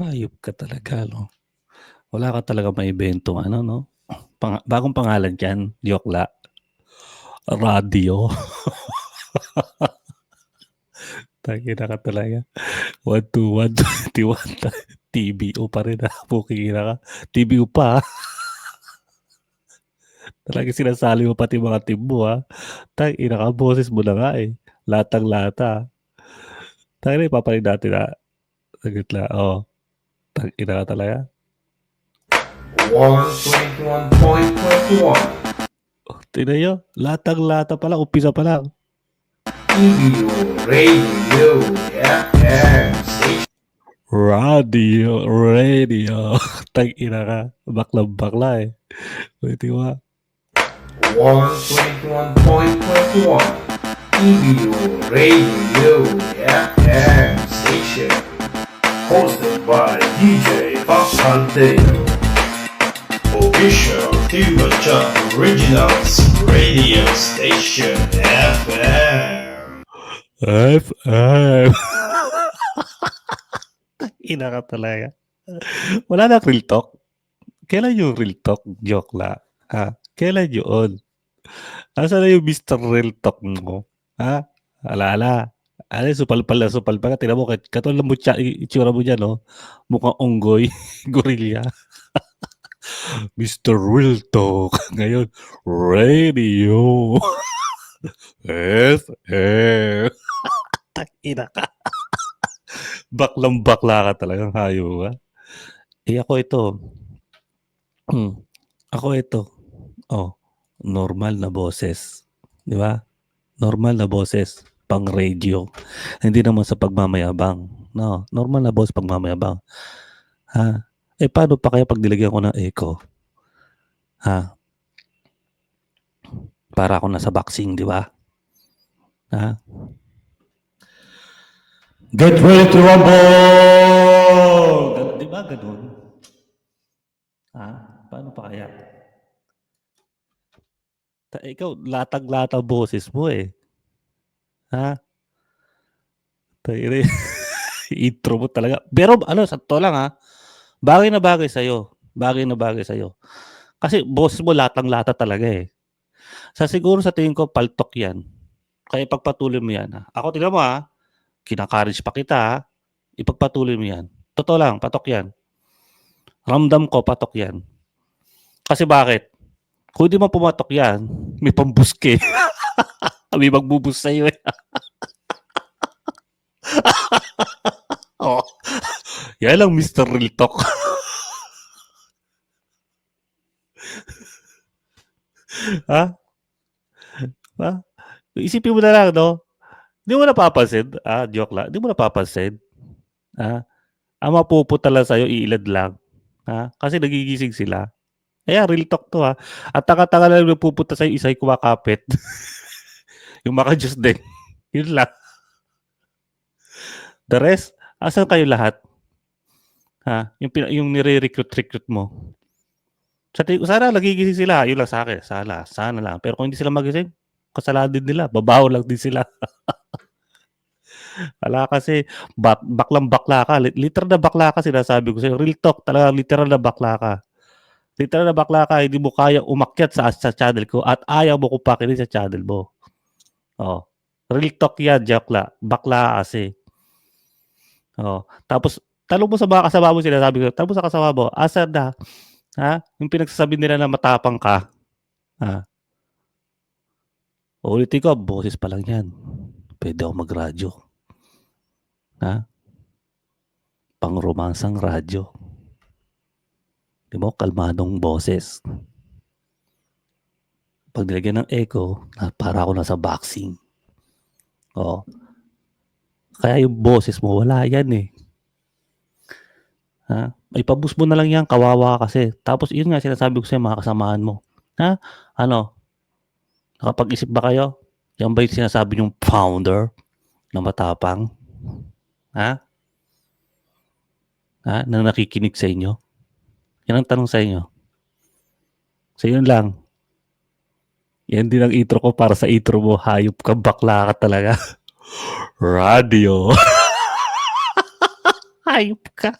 Hayop ka talaga 'no. Wala ka talagang maibentong ano 'no, panga bagong pangalan diyan, Jokla. Radyo. Tangina ka talaga. 121, 21 TBO pa rin, ah, pukang ina ka. TBO pa, ah. Talagang sinasali mo pati mga team mo, ah. Tangina ka, boses mo na nga, eh, latang-lata. Tangina ipapalit natin, ah. Saglit lang, oo. Tangina ka talaga. 121.21 Oh, tignan niyo, latang-lata pa lang, umpisa pa lang. TVO Radio FM Radio, radio. Tangina ka, baklang-bakla, eh. Puwede ba? 121.21 TVO Radio Bakante Official Tuba Chat Originals Radio Station FM FM. Tangina ka talaga. Wala na real talk? Kailan yung real talk, Jokla? Ha? Kailan yun? Nasaan na yung Mr. Real Talk mo? Ha? Ala-ala. Ano, supal-pal na supal pa ka. Tingnan mo, kat katulad mo tsa itsura mo diyan 'no, mukhang unggoy, gorilla. Mr. Real Talk, ngayon radio. FM. Tangina ka. Baklang-bakla ka talagang hayop ka. Eh, ako ito. Hmm, ako ito. Oh, normal na boses, 'di ba? Normal na boses, pang-radio. Hindi naman sa pagmamayabang, 'no? Normal na boses pagmamayabang. Ha? Eh, paano pa kaya 'pag nilagyan ko ng echo? Ha? Para akong nasa boxing, 'di ba? Ha? Get ready to rumble! 'di ba gano'n? Ha? Paano pa kaya? Ta ikaw latang-lata boses mo, eh. Ha? Tangina intro mo talaga pero ano sa totoo lang, ha, bagay na bagay sa'yo, bagay na bagay sa'yo. Kasi boses mo latang-lata talaga, eh. Sa siguro sa tingin ko paltok 'yan. Kaya ipagpatuloy mo 'yan, ha. Ako tignan mo, ha, kina-courage pa kita, ha. Ipagpatuloy mo 'yan. Totoo lang, patok 'yan. Ramdam ko patok 'yan. Kasi bakit? Kung di mo pumatok 'yan, may pam-boost ka. May magbu-boost sa'yo, eh. Oo. Yan lang Mr. Real Talk. Ha? Ha? Isipin mo na lang 'no, di mo napapansin, ah, joke lang, di mo napapansin, ah, ang mapupunta lang sa'yo iilan lang, ha, kasi nagigising sila. Ayan real talk 'to, ha, at tanga-tanga lang yung nagpupunta sa'yo isa yung kumakapit. Yung maka-Diyos din, yun lang. The rest, asan kayo lahat? Ha, yung yung nire-recruit-recruit mo. Sa tingin ko sana nagigising sila, yun lang sa'kin, sana, sana lang. Pero kung hindi sila magising, kasalanan din nila, babaho lang din sila. Wala kasi bak baklang-bakla ka, li literal na bakla ka sinasabi ko sa'yo, real talk talaga literal na bakla ka. Literal na bakla ka, hindi mo kayang umakyat sa sa channel ko at ayaw mo kong pakinig sa channel mo. Oo, real talk 'yan, Jokla, bakla ka kasi. Oo, tapos tanong mo sa mga kasama mo sinasabi ko, tanong mo sa kasama mo, asan na, ha, yung pinagsasabi nila na matapang ka, ha? Uulitin ko, boses pa lang 'yan. Puwede akong mag-radyo. Ha? Pang-romansang radyo. 'Di mo, kalmadong boses. 'Pag nilagyan ng echo, para ako nasa boxing. Oo. Kaya yung boses mo wala 'yan, eh. Ha, ipa-boost mo na lang 'yan, kawawa ka kasi. Tapos yun nga sinasabi ko sa'yo mga kasamahan mo, ha, ano, nakapag-isip ba kayo? 'Yan ba yung sinasabi niyong founder na matapang? Ha? Ha, na nakikinig sa inyo? Yan ang tanong sa inyo. So yun lang. Yan din ang intro ko para sa intro mo, hayop ka, bakla ka talaga. Radio. Hayop ka.